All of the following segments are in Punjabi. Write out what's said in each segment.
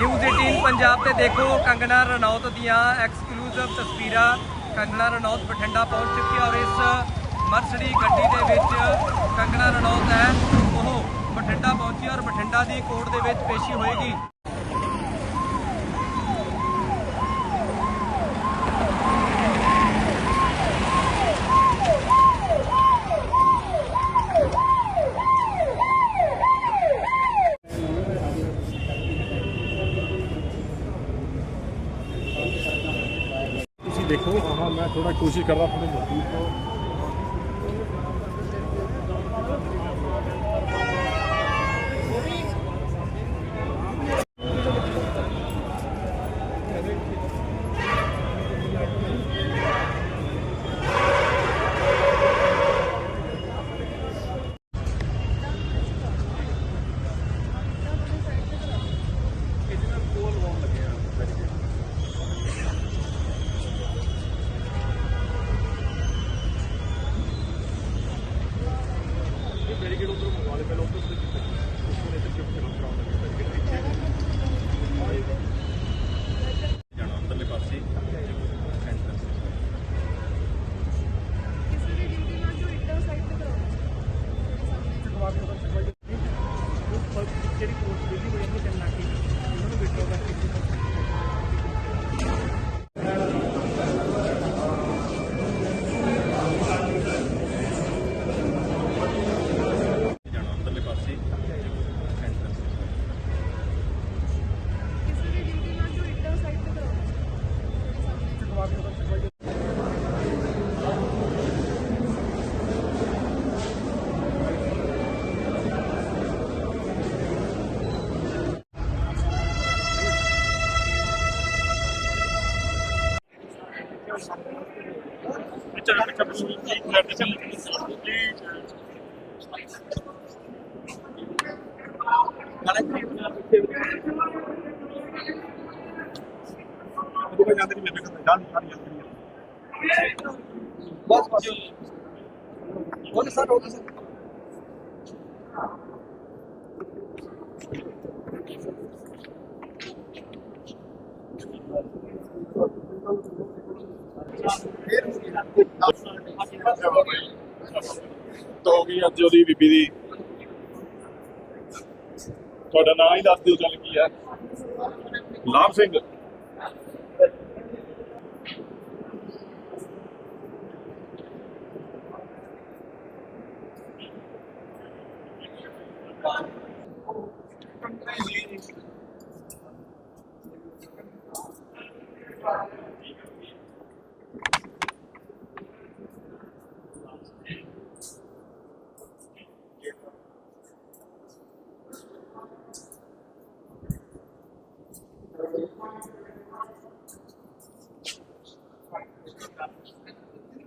ਨਿਊਜ਼ 18 ਪੰਜਾਬ ਤੇ ਦੇਖੋ, ਕੰਗਣਾ ਰਣੌਤ ਦੀਆਂ ਐਕਸਕਲੂਸਿਵ ਤਸਵੀਰਾਂ। ਕੰਗਣਾ ਰਣੌਤ ਬਠਿੰਡਾ ਪਹੁੰਚ ਚੁੱਕੀ ਹੈ ਔਰ ਇਸ ਮਰਸਡੀ ਗੱਡੀ ਦੇ ਵਿੱਚ ਕੰਗਣਾ ਰਣੌਤ ਹੈ। ਉਹ ਬਠਿੰਡਾ ਪਹੁੰਚੀ ਔਰ ਬਠਿੰਡਾ ਦੀ ਕੋਰਟ ਦੇ ਵਿੱਚ ਪੇਸ਼ੀ ਹੋਏਗੀ। ਤੁਸੀਂ ਦੇਖੋ ਹਾਂ ਮੈਂ ਥੋੜਾ ਕੋਸ਼ਿਸ਼ ਕਰਦਾ ਆਪਣੇ ਮਜ਼ਦੂਰ ਤੋਂ ਬੈਰੀਕੇਡ ਚਲੋ ਪਿੱਛੇ ਪਿੱਛੇ ਇੱਕ ਮਿੰਟ ਚੱਲ ਪਲੀਜ਼ ਉਹ ਕੋਈ ਜਾਂਦੇ ਨਹੀਂ ਮੇਰੇ ਕੋਲ ਜਾਣ ਨਹੀਂ ਜਾਂਦੀ ਬਸ ਬਸ ਬੋਲੇ ਸਰ ਬੋਲੇ ਸਰ ਤਾਂ ਹੋ ਗਈ ਅੱਜ ਉਹਦੀ ਬੀਬੀ ਦੀ। ਤੁਹਾਡਾ ਨਾਮ ਹੀ ਦੱਸ ਦਿਓ ਚੱਲ ਕੀ ਹੈ। ਲਾਭ ਸਿੰਘ।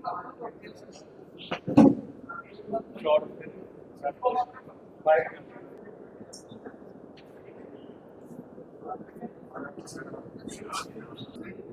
ਤੁਸੀਂ ਪਿੱਛੇ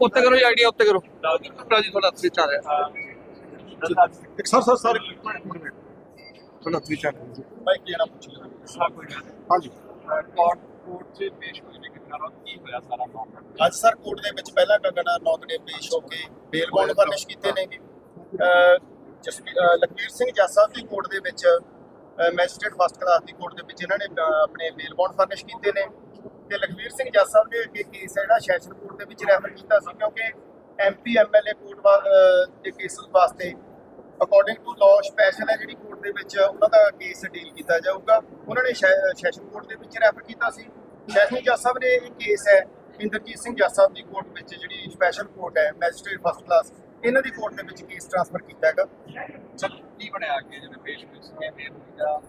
ਉੱਤੇ ਕਰੋ ਜੀ ਆਈਡੀਆ ਉੱਤੇ ਕਰੋ ਰਾਜੀ ਤੁਹਾਡਾ ਹੱਥ ਵਿੱਚ ਆ ਰਿਹਾ ਇੱਕ ਸਰ ਸਰ ਸਰ ਥੋੜਾ ਤਰੀਕਾ ਭਾਈ ਕੀ ਨਾ ਪੁੱਛ ਲਿਆ ਹਾਂਜੀ। ਕੋਰਟ ਕੋਰਟ 'ਚ ਪੇਸ਼ ਹੋਏ ਨੇ ਕਿੰਨਾ ਰੋਜ਼ ਕੀ ਹੋਇਆ ਸਾਰਾ ਮਾਮਲਾ? ਅੱਜ ਸਰ ਕੋਰਟ ਦੇ ਵਿੱਚ ਪਹਿਲਾਂ ਕੰਗਣਾ ਨੌਤ ਨੇ ਪੇਸ਼ ਹੋ ਕੇ ਬੇਲ ਬੌਂਡ ਫਰਨਿਸ਼ ਕੀਤੇ ਨੇਗੇ ਲਖਬੀਰ ਸਿੰਘ ਜੱਜ ਸਾਹਿਬ ਦੀ ਕੋਰਟ ਦੇ ਵਿੱਚ ਮੈਜਿਸਟ੍ਰੇਟ ਫਸਟ ਕਲਾਸ ਦੀ ਕੋਰਟ ਦੇ ਵਿੱਚ ਇਹਨਾਂ ਨੇ ਆਪਣੇ ਬੇਲ ਬੌਂਡ ਫਰਨਿਸ਼ ਕੀਤੇ ਨੇ। ਤੇ ਲਖਬੀਰ ਸਿੰਘ ਜੱਜ ਸਾਹਿਬ ਨੇ ਅੱਗੇ ਕੇਸ ਹੈ ਜਿਹੜਾ ਸੈਸ਼ਨ ਕੋਰਟ ਦੇ ਵਿੱਚ ਰੈਫਰ ਕੀਤਾ ਸੀ ਕਿਉਂਕਿ ਐਮਪੀ ਐਮਐਲਏ ਕੋਰਟ ਦੇ ਕੇਸਿਸ ਵਾਸਤੇ ਅਕੋਰਡਿੰਗ ਟੂ ਲਾਅ ਸਪੈਸ਼ਲ ਹੈ ਜਿਹੜੀ ਕੋਰਟ ਦੇ ਵਿੱਚ ਉਹਨਾਂ ਦਾ ਕੇਸ ਡੀਲ ਕੀਤਾ ਜਾਊਗਾ। ਉਹਨਾਂ ਨੇ ਸੈ- ਸੈਸ਼ਨ ਕੋਰਟ ਦੇ ਵਿੱਚ ਰੈਫਰ ਕੀਤਾ ਸੀ। ਸੈਸ਼ਨ ਜੱਜ ਸਾਹਿਬ ਨੇ ਇਹ ਕੇਸ ਹੈ ਇੰਦਰਜੀਤ ਸਿੰਘ ਜੱਜ ਸਾਹਿਬ ਦੀ ਕੋਰਟ ਵਿੱਚ ਜਿਹੜੀ ਸਪੈਸ਼ਲ ਕੋਰਟ ਹੈ ਮੈਜਿਸਟ੍ਰੇਟ ਫਸਟ ਕਲਾਸ ਇਹਨਾਂ ਦੀ ਕੋਰਟ ਦੇ ਵਿੱਚ ਕੇਸ ਟ੍ਰਾਂਸਫਰ ਕੀਤਾ ਹੈਗਾ। ਕੀ ਬਣਿਆ ਅੱਗੇ ਜਿਵੇਂ ਪੇਸ਼ ਹੋਏ ਸੀਗੇ ਬੇਲ ਹੋਈ ਜਾਂ?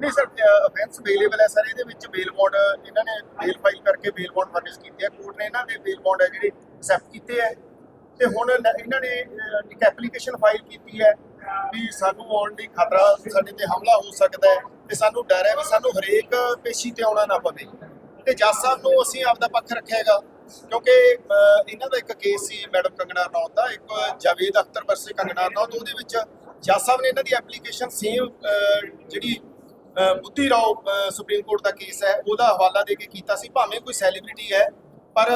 ਨਹੀਂ ਸਰ ਅਫੈਂਸ ਅਵੇਲੇਬਲ ਹੈ ਸਰ ਇਹਦੇ ਵਿੱਚ ਬੇਲ ਬੌਂਡ ਇਹਨਾਂ ਨੇ ਬੇਲ ਫਾਈਲ ਕਰਕੇ ਬੇਲ ਬੌਂਡ ਫਰਨਿਸ਼ ਕੀਤੇ ਹੈ। ਕੋਰਟ ਨੇ ਇਹਨਾਂ ਦੇ ਬੇਲ ਬੌਂਡ ਹੈ ਜਿਹੜੇ ਐਕਸੈਪਟ ਕੀਤੇ ਹੈ। ਤੇ ਹੁਣ ਇਹਨਾਂ ਨੇ ਇੱਕ ਐਪਲੀਕੇਸ਼ਨ ਫਾਈਲ ਕੀਤੀ ਹੈ ਵੀ ਸਾਨੂੰ ਆਉਣ ਦੀ ਖਤਰਾ ਸਾਡੇ ਤੇ ਹਮਲਾ ਹੋ ਸਕਦਾ ਹੈ ਤੇ ਸਾਨੂੰ ਡਰ ਹੈ ਵੀ ਸਾਨੂੰ ਹਰੇਕ ਪੇਸ਼ੀ ਤੇ ਆਉਣਾ ਨਾ ਪਵੇ। ਤੇ ਜੱਜ ਸਾਹਿਬ ਨੂੰ ਅਸੀਂ ਆਪਦਾ ਪੱਖ ਰੱਖਿਆਗਾ ਕਿਉਂਕਿ ਇਹਨਾਂ ਦਾ ਇੱਕ ਕੇਸ ਸੀ ਮੈਡਮ ਕੰਗਣਾ ਰਣੌਤ ਦਾ, ਇੱਕ ਜਾਵੇਦ ਅਖਤਰ ਵਰਸੇ ਕੰਗਣਾ ਰਣੌਤ, ਉਹਦੇ ਵਿੱਚ ਜੱਜ ਸਾਹਿਬ ਨੇ ਇਹਨਾਂ ਦੀ ਐਪਲੀਕੇਸ਼ਨ ਸੇਮ ਜਿਹੜੀ ਬੁੱਧੀ ਰਾਓ ਸੁਪਰੀਮ ਕੋਰਟ ਦਾ ਕੇਸ ਹੈ, ਉਹਦਾ ਹਵਾਲਾ ਦੇ ਕੇ ਕੀਤਾ ਸੀ, ਭਾਵੇਂ ਕੋਈ ਸੈਲੀਬ੍ਰਿਟੀ ਹੈ, ਪਰ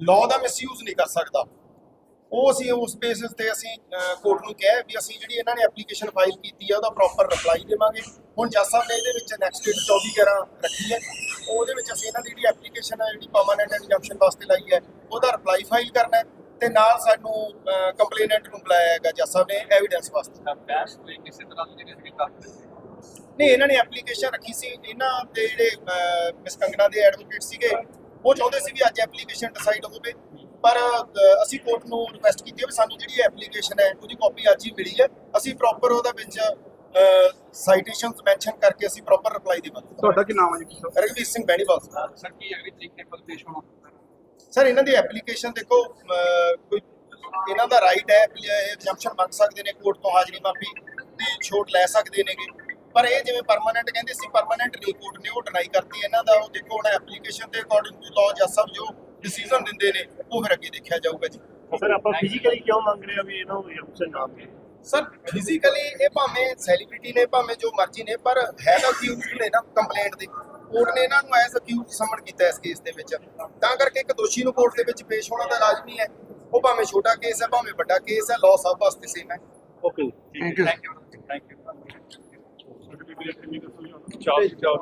ਲਾਅ ਦਾ ਮਿਸਯੂਜ਼ ਨਹੀਂ ਕਰ ਸਕਦਾ। ਉਹ ਅਸੀਂ ਉਸ ਬੇਸਿਸ ਤੇ ਅਸੀਂ ਕੋਰਟ ਨੂੰ ਕਿਹਾ ਵੀ ਅਸੀਂ ਜਿਹੜੀ ਇਹਨਾਂ ਨੇ ਐਪਲੀਕੇਸ਼ਨ ਫਾਈਲ ਕੀਤੀ ਹੈ ਉਹਦਾ ਪ੍ਰੋਪਰ ਰਿਪਲਾਈ ਦੇਵਾਂਗੇ। ਹੁਣ ਜੱਜ ਸਾਹਿਬ ਨੇ ਇਹਦੇ ਵਿੱਚ ਨੈਕਸਟ ਡੇਟ 24 11 ਰੱਖੀ ਹੈ ਉਹਦੇ ਵਿੱਚ ਅਸੀਂ ਇਹਨਾਂ ਦੀ ਜਿਹੜੀ ਐਪਲੀਕੇਸ਼ਨ ਹੈ ਜਿਹੜੀ ਪਰਮਾਨੈਂਟ ਇੰਜੰਕਸ਼ਨ ਵਾਸਤੇ ਲਾਈ ਹੈ ਉਹਦਾ ਰਿਪਲਾਈ ਫਾਈਲ ਕਰਨਾ ਹੈ ਤੇ ਨਾਲ ਸਾਨੂੰ ਕੰਪਲੇਨੈਂਟ ਨੂੰ ਬੁਲਾਇਆ ਹੈਗਾ ਜੱਜ ਸਾਹਿਬ ਨੇ ਐਵੀਡੈਂਸ ਵਾਸਤੇ। ਬਹਿਸ ਹੋਈ ਕਿਸੇ ਤਰ੍ਹਾਂ ਦੀ ਜਿਹੜੀ ਨਹੀਂ ਇਹਨਾਂ ਨੇ ਐਪਲੀਕੇਸ਼ਨ ਰੱਖੀ ਸੀ ਇਹਨਾਂ ਦੇ ਜਿਹੜੇ ਮਿਸ ਕੰਗਣਾ ਦੇ ਐਡਵੋਕੇਟ ਸੀਗੇ ਉਹ ਚਾਹੁੰਦੇ ਸੀ ਵੀ ਅੱਜ ਐਪਲੀਕੇਸ਼ਨ ਡਿਸਾਈਡ ਹੋਵੇ। ਪਰ ਅਸੀਂ ਕੋਰਟ ਨੂੰ ਰਿਕੁਐਸਟ ਕੀਤੀ ਹੈ ਵੀ ਸਾਨੂੰ ਜਿਹੜੀ ਐਪਲੀਕੇਸ਼ਨ ਹੈ ਉਹਦੀ ਕਾਪੀ ਅੱਜ ਹੀ ਮਿਲੀ ਹੈ। ਅਸੀਂ ਪ੍ਰੋਪਰ ਉਹਦਾ ਵਿੱਚ ਸਾਈਟੇਸ਼ਨਸ ਮੈਂਸ਼ਨ ਕਰਕੇ ਅਸੀਂ ਪ੍ਰੋਪਰ ਰਿਪਲਾਈ ਦੇਵਾਂਗੇ ਤੁਹਾਡਾ ਕੀ ਨਾਮ ਹੈ ਜੀ? ਰਗਵੀਰ ਸਿੰਘ ਬੈਣੀਵਾਲ। ਸਰ ਕੀ ਅਗਲੀ ਤਰੀਕ ਤੇ ਪੇਸ਼ ਹੋਣਾ? ਸਰ ਇਹਨਾਂ ਦੀ ਐਪਲੀਕੇਸ਼ਨ ਦੇਖੋ ਕੋਈ ਇਹਨਾਂ ਦਾ ਰਾਈਟ ਹੈ ਐਗਜ਼ੈਂਪਸ਼ਨ ਮੰਗ ਸਕਦੇ ਨੇ ਕੋਰਟ ਤੋਂ ਹਾਜ਼ਰੀ ਮਾਫੀ ਦੀ ਛੋਟ ਲੈ ਸਕਦੇ ਨੇਗੇ। ਪਰ ਇਹ ਜਿਵੇਂ ਪਰਮਾਨੈਂਟ ਕਹਿੰਦੇ ਸੀ ਪਰਮਾਨੈਂਟ ਨਹੀਂ ਕੋਰਟ ਨੇ ਉਹ ਡਿਨਾਈ ਕਰਤੀ ਇਹਨਾਂ ਦਾ ਉਹ ਦੇਖੋ ਹੁਣ ਐਪਲੀਕੇਸ਼ਨ ਦੇ ਅਕੋਰਡਿੰਗ ਟੂ ਲਾਅ ਜੱਜ ਸਾਹਿਬ ਜੋ ਡਿਸੀਜਨ ਦਿੰਦੇ ਨੇ ਉਹ ਫਿਰ ਅੱਗੇ ਦੇਖਿਆ ਜਾਊਗਾ ਜੀ। ਸਰ ਆਪਾਂ ਫਿਜ਼ੀਕਲੀ ਕਿਉਂ ਮੰਗ ਰਹੇ ਆ ਵੀ ਇਹਨਾਂ ਨੂੰ ਐਕਸ਼ਨ ਨਾ ਮਿਲੇ ਸਰ ਫਿਜ਼ੀਕਲੀ ਇਹ ਭਾਵੇਂ ਸੈਲੀਬ੍ਰਿਟੀ ਨੇ ਭਾਵੇਂ ਜੋ ਮਰਜ਼ੀ ਨੇ ਪਰ ਹੈ ਤਾਂ ਅਕਿਊਜ਼ਡ ਨੇ ਨਾ ਕੰਪਲੇਂਟ ਦੇ ਕੋਰਟ ਨੇ ਇਹਨਾਂ ਨੂੰ ਐਜ਼ ਅਕਿਊਜ਼ਡ ਸਮਨ ਕੀਤਾ ਇਸ ਕੇਸ ਦੇ ਵਿੱਚ। ਤਾਂ ਕਰਕੇ ਇੱਕ ਦੋਸ਼ੀ ਨੂੰ ਕੋਰਟ ਦੇ ਵਿੱਚ ਪੇਸ਼ ਹੋਣਾ ਤਾਂ ਲਾਜ਼ਮੀ ਹੈ। ਉਹ ਭਾਵੇਂ ਛੋਟਾ ਕੇਸ ਹੈ ਭਾਵੇਂ ਵੱਡਾ ਕੇਸ ਹੈ ਲਾਅ ਸਭ ਵਾਸਤੇ ਸੇਮ ਹੈ। Okay thank you thank you thank you ਚਾਲ ਚਾਲ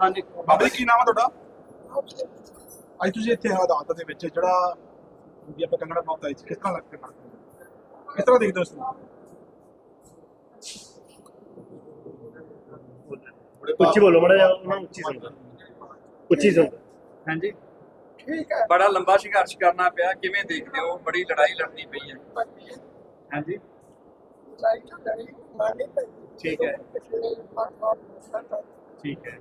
ਹਾਂਜੀ ਬਾਬਾ ਜੀ ਕੀ ਨਾਮ ਹੈ ਤੁਹਾਡਾ ਅੱਜ ਤੁਸੀਂ ਇੱਥੇ ਅਦਾਲਤ ਦੇ ਵਿੱਚ ਜਿਹੜਾ ਵੀ ਆਪਾਂ ਕੰਗਣਾ ਪਾਉਂਦਾ ਆਈ ਸੀ ਕਿਸ ਤਰ੍ਹਾਂ ਲੱਗਦਾ ਹੈ ਕਿਸ ਤਰ੍ਹਾਂ ਦੇਖਦੇ ਹੋ ਇਸ ਨੂੰ ਉੱਚੀ ਬੋਲੋ ਮੜਾ ਜਾ ਉਹਨਾਂ ਨੂੰ ਉੱਚੀ ਸੁਣਦਾ ਉੱਚੀ ਸੁਣਦਾ ਹਾਂਜੀ ਠੀਕ ਹੈ। ਬੜਾ ਲੰਬਾ ਸੰਘਰਸ਼ ਕਰਨਾ ਪਿਆ ਕਿਵੇਂ ਦੇਖਦੇ ਹੋ? ਬੜੀ ਲੜਾਈ ਲੜਨੀ ਪਈ ਹੈ। ਹਾਂਜੀ। ਠੀਕ ਹੈ। ਠੀਕ ਹੈ।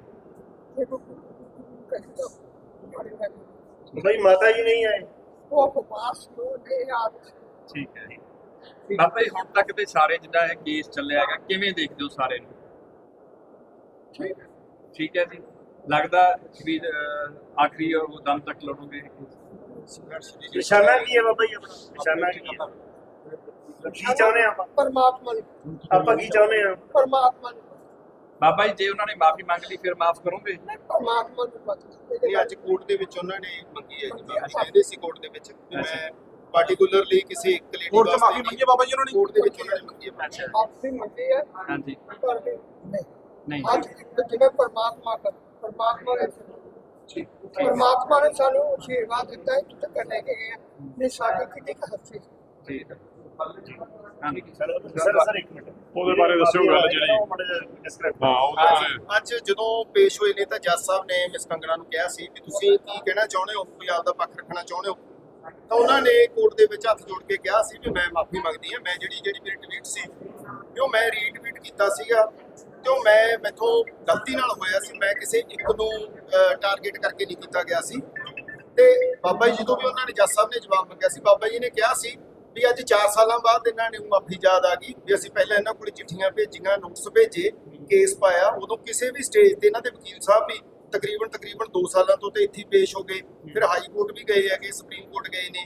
ਭਾਈ ਮਾਤਾ ਜੀ ਨਹੀਂ ਆਏ। ਠੀਕ ਹੈ। ਬਾਬਾ ਜੀ ਹੁਣ ਤੱਕ ਤੇ ਸਾਰੇ ਜਿੱਦਾਂ ਇਹ ਕੇਸ ਚੱਲਿਆ ਹੈਗਾ ਕਿਵੇਂ ਦੇਖਦੇ ਹੋ ਸਾਰੇ ਨੂੰ? ਠੀਕ ਹੈ। ਠੀਕ ਹੈ ਜੀ। ਲੱਗਦਾ ਵੀ ਆਖਰੀ ਉਹ ਦਮ ਤੱਕ ਲੜੋਗੇ। ਇਹ case? ਨਿਸ਼ਾਨਾ ਕੀ ਹੈ ਬਾਬਾ ਜੀ ਆਪਣਾ? ਨਿਸ਼ਾਨਾ ਕੀ ਹੈ? ਕੀ ਚਾਹੁੰਦੇ ਆਪਾਂ? ਪਰਮਾਤਮਾ ਨੂੰ। ਆਪਾਂ ਕੀ ਚਾਹੁੰਦੇ ਆ? ਪਰਮਾਤਮਾ ਨੂੰ। ਬਾਬਾ ਜੀ ਜੇ ਉਹਨਾਂ ਨੇ ਮਾਫੀ ਮੰਗ ਲਈ ਫਿਰ ਮਾਫ ਕਰੋਗੇ? ਨਹੀਂ ਪਰਮਾਤਮਾ ਨੂੰ ਪਤਾ ਇਹ ਅੱਜ ਕੋਰਟ ਦੇ ਵਿੱਚ ਉਹਨਾਂ ਨੇ ਮੰਗੀ ਹੈ ਜੀ ਮਾਫੀ ਕਹਿੰਦੇ ਸੀ ਕੋਰਟ ਦੇ ਵਿੱਚ ਮੈਂ ਪਾਰਟਿਕੂਲਰਲੀ ਕਿਸੇ ਇੱਕ ਲੇਡੀ ਕੋਰਟ ਮਾਫੀ ਮੰਗੀ ਹੈ ਬਾਬਾ ਜੀ ਉਹਨਾਂ ਨੇ? ਕੋਰਟ ਦੇ ਵਿੱਚ ਉਹਨਾਂ ਨੇ ਮੰਗੀ ਹੈ। ਅੱਛਾ ਆਪਸੀ ਮੰਗੀ ਹੈ। ਹਾਂਜੀ। ਪਰ ਨਹੀਂ। ਨਹੀਂ। ਅੱਜ ਇੱਕ ਜਿਵੇਂ ਪਰਮਾਤਮਾ ਕਰ। ਪਰਮਾਤਮਾ ਨੇ ਪਰਮਾਤਮਾ ਨੇ ਸਾਨੂੰ ਆਸ਼ੀਰਵਾਦ ਦਿੱਤਾ ਹੈ ਤੁਸੀਂ ਕਰਨੇ ਕੇ ਗਏ ਨੇ ਸਾਡੀ ਕਿੰਨੀ ਕੁ ਹੱਸੀ ਠੀਕ ਹੈ। ਹਾਂਜੀ ਸਰ ਸਰ ਸਰ ਇੱਕ ਮਿੰਟ। ਉਹਦੇ ਬਾਰੇ ਦੱਸਿਓ ਗੱਲ ਜਿਹੜੀ। ਡਿਸਕ੍ਰਾਈਬ ਹਾਂ ਉਹ ਤਾਂ ਅੱਜ ਜਦੋਂ ਪੇਸ਼ ਹੋਏ ਨੇ ਤਾਂ ਜੱਜ ਸਾਹਿਬ ਨੇ ਮਿਸ ਕੰਗਣਾ ਨੂੰ ਕਿਹਾ ਸੀ ਕਿ ਤੁਸੀਂ ਕੀ ਕਹਿਣਾ ਚਾਹੁੰਦੇ ਹੋ ਕੋਈ ਆਪਦਾ ਪੱਖ ਰੱਖਣਾ ਚਾਹੁੰਦੇ ਹੋ? ਤਾਂ ਉਹਨਾਂ ਨੇ ਕੋਰਟ ਦੇ ਵਿੱਚ ਹੱਥ ਜੋੜ ਕੇ ਕਿਹਾ ਸੀ ਵੀ ਮੈਂ ਮਾਫੀ ਮੰਗਦੀ ਹਾਂ ਮੈਂ ਜਿਹੜੀ ਜਿਹੜੀ ਮੇਰੀ ਟਵੀਟ ਸੀ ਕਿ ਉਹ ਮੈਂ ਰੀਟਵੀਟ ਕੀਤਾ ਸੀਗਾ। ਤੇ ਮੈਂ ਮੈਥੋਂ ਗਲਤੀ ਨਾਲ ਹੋਇਆ ਸੀ, ਮੈਂ ਕਿਸੇ ਇੱਕ ਨੂੰ ਟਾਰਗੇਟ ਕਰਕੇ ਨਹੀਂ ਕੀਤਾ ਗਿਆ ਸੀ। ਤੇ ਬਾਬਾ ਜੀ ਜਦੋਂ ਵੀ ਉਹਨਾਂ ਨੇ ਜੱਜ ਸਾਹਿਬ ਨੇ ਜਵਾਬ ਮੰਗਿਆ ਸੀ, ਬਾਬਾ ਜੀ ਨੇ ਕਿਹਾ ਸੀ ਵੀ ਅੱਜ 4 ਸਾਲਾਂ ਬਾਅਦ ਇਹਨਾਂ ਨੇ ਮਾਫੀ ਯਾਦ ਆ ਗਈ ਵੀ ਅਸੀਂ ਪਹਿਲਾਂ ਇਹਨਾਂ ਕੋਲ ਚਿੱਠੀਆਂ ਭੇਜੀਆਂ ਨੋਟਸ ਭੇਜੇ ਕੇਸ ਪਾਇਆ, ਉਦੋਂ ਕਿਸੇ ਵੀ ਸਟੇਜ ਤੇ ਇਹਨਾਂ ਦੇ ਵਕੀਲ ਸਾਹਿਬ ਵੀ ਤਕਰੀਬਨ ਤਕਰੀਬਨ 2 ਸਾਲਾਂ ਤੋਂ ਤੇ ਇੱਥੇ ਪੇਸ਼ ਹੋ ਗਏ। ਫਿਰ ਹਾਈ ਕੋਰਟ ਵੀ ਗਏ ਹੈਗੇ, ਸੁਪਰੀਮ ਕੋਰਟ ਗਏ ਨੇ।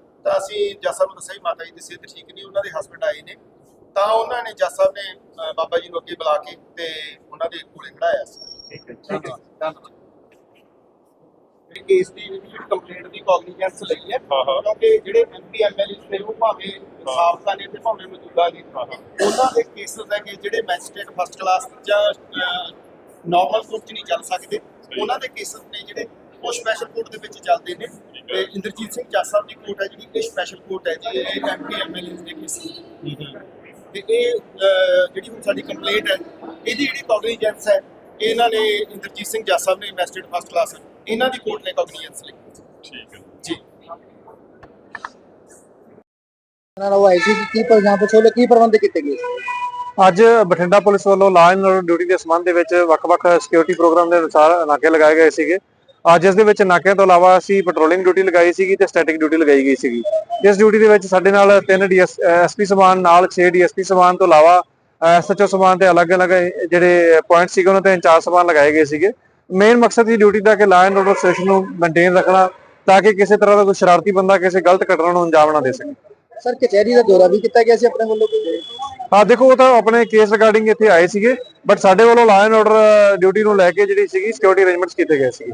ਤਾਂ ਅਸੀਂ ਜੱਜ ਸਾਹਿਬ ਨੂੰ ਦੱਸਿਆ ਵੀ ਮਾਤਾ ਜੀ ਦੀ ਸਿਹਤ ਠੀਕ ਨਹੀਂ ਉਹਨਾਂ ਦੇ ਹਸਬੰਡ ਆਏ ਨੇ। ਤਾਂ ਉਹਨਾਂ ਨੇ ਜੱਜ ਸਾਹਿਬ ਨੇ ਬਾਬਾ ਜੀ ਨੂੰ ਅੱਗੇ ਬੁਲਾ ਕੇ ਤੇ ਉਹਨਾਂ ਦੇ ਕੋਲੇ ਖੜਾਇਆ ਸੀ। ਠੀਕ ਹੈ ਠੀਕ ਹੈ ਧੰਨਵਾਦ। ਜਿਹੜੀ ਕੇਸ ਦੀ ਜਿਹੜੀ ਕੰਪਲੇਂਟ ਦੀ ਕੋਗਨੀਜੈਂਸ ਲਈ ਹੈ ਹਾਂ, ਹਾਂ। ਕਿਉਂਕਿ ਜਿਹੜੇ ਐਮਪੀ ਐਮਐਲਏ ਨੇ ਉਹ ਭਾਵੇਂ ਸਾਬਕਾ ਨੇ ਤੇ ਭਾਵੇਂ ਮੌਜੂਦਾ ਨੇ ਉਹਨਾਂ ਦੇ ਕੇਸਸ ਹੈਗੇ ਜਿਹੜੇ ਮੈਜਿਸਟ੍ਰੇਟ ਫਸਟ ਕਲਾਸ ਜਾਂ ਨਾਰਮਲ ਕੋਰਟ 'ਚ ਨਹੀਂ ਚੱਲ ਸਕਦੇ ਉਹਨਾਂ ਦੇ ਕੇਸਸ ਨੇ ਜਿਹੜੇ ਉਹ ਸਪੈਸ਼ਲ ਕੋਰਟ ਦੇ ਵਿੱਚ ਚੱਲਦੇ ਨੇ। ਤੇ ਇੰਦਰਜੀਤ ਸਿੰਘ ਜੱਜ ਸਾਹਿਬ ਦੀ ਕੋਰਟ ਹੈ ਜਿਹੜੀ ਇਹ ਸਪੈਸ਼ਲ ਕੋਰਟ ਹੈ ਜੀ ਇਹ ਐਮਪੀ ਐਮਐਲਏ ਦੇ ਕੇਸਸ ਤੇ ਇਹ ਜਿਹੜੀ ਹੁਣ ਸਾਡੀ ਕੰਪਲੇਂਟ ਹੈ ਇਹਦੀ ਜਿਹੜੀ ਕੋਗਨੀਜੈਂਸ ਹੈ ਇਹਨਾਂ ਨੇ ਇੰਦਰਜੀਤ ਸਿੰਘ ਜੱਜ ਸਾਹਿਬ ਨੇ ਮੈਜਿਸਟ੍ਰੇਟ ਫਸਟ ਕਲਾਸ ਇਹਨਾਂ ਦੀ ਕੋਰਟ ਨੇ ਕੋਗਨੀਜੈਂਸ ਲਈ ਠੀਕ ਹੈ। ਜੀ। ਨੂੰ ਆਈ ਸੀ ਕਿ ਕੀ ਪਰ ਜਾਂ ਪੁੱਛੋ ਕੀ ਪ੍ਰਬੰਧ ਕੀਤੇ ਗਏ ਅੱਜ ਬਠਿੰਡਾ ਪੁਲਿਸ ਵੱਲੋਂ ਲਾਅ ਐਂਡ ਆਰਡਰ ਡਿਊਟੀ ਦੇ ਸੰਬੰਧ ਦੇ ਵਿੱਚ ਵੱਖ-ਵੱਖ ਸਿਕਿਉਰਿਟੀ ਪ੍ਰੋਗਰਾਮ ਦੇ ਅਨੁਸਾਰ ਨਾਕੇ ਲਗਾਏ ਗਏ ਸੀਗੇ। ਅੱਜ ਦੇ ਵਿੱਚ ਨਾਕਿਆਂ ਤੋਂ ਇਲਾਵਾ ਅਸੀਂ ਪੈਟਰੋਲਿੰਗ ਡਿਊਟੀ ਲਗਾਈ ਸੀਗੀ ਤੇ ਸਟੈਟਿਕ ਡਿਊਟੀ ਲਗਾਈ ਗਈ ਸੀਗੀ। ਇਸ ਡਿਊਟੀ ਦੇ ਵਿੱਚ ਸਾਡੇ ਨਾਲ ਤਿੰਨ ਡੀਐਸ ਐਸਪੀ ਸਮਾਨ, ਨਾਲ 6 ਡੀਐਸਪੀ ਸਮਾਨ ਤੋਂ ਇਲਾਵਾ ਐਸਐਚਓ ਸਮਾਨ ਤੇ ਅਲੱਗ-ਅਲੱਗ ਜਿਹੜੇ ਪੁਆਇੰਟ ਸੀਗੇ ਉਹਨਾਂ ਤੇ ਇੰਚਾਰਜ ਸਮਾਨ ਲਗਾਏ ਗਏ ਸੀਗੇ। ਮੇਨ ਮਕਸਦ ਸੀ ਡਿਊਟੀ ਦਾ ਕਿ ਲਾਅ ਐਂਡ ਆਰਡਰ ਸਿਚੁਏਸ਼ਨ ਨੂੰ ਮੇਨਟੇਨ ਰੱਖਣਾ, ਤਾਂ ਕਿ ਕਿਸੇ ਤਰ੍ਹਾਂ ਦਾ ਕੋਈ ਸ਼ਰਾਰਤੀ ਬੰਦਾ ਕਿਸੇ ਗਲਤ ਘਟਨਾ ਨੂੰ ਅੰਜਾਮ ਨਾ ਦੇ ਸਕੇ। ਸਰ, ਕਚਹਿਰੀ ਦਾ ਦੌਰਾ ਵੀ ਕੀਤਾ ਗਿਆ ਸੀ ਆਪਣੇ ਵੱਲੋਂ ਕੋਈ? ਹਾਂ, ਦੇਖੋ, ਉਹ ਤਾਂ ਆਪਣੇ ਕੇਸ ਰਿਗਾਰਡਿੰਗ ਇੱਥੇ ਆਏ ਸੀਗੇ ਬਟ ਸਾਡੇ ਵੱਲੋਂ ਲਾਅ ਐਂਡ ਆਰਡਰ ਡਿਊਟੀ ਨੂੰ ਲੈ ਕੇ ਜਿਹੜੀ ਸੀਗੀ ਸਿਕਿਉਰਿਟੀ ਅਰੇਂਜਮੈਂਟਸ ਕੀਤੇ ਗਏ ਸੀਗੇ।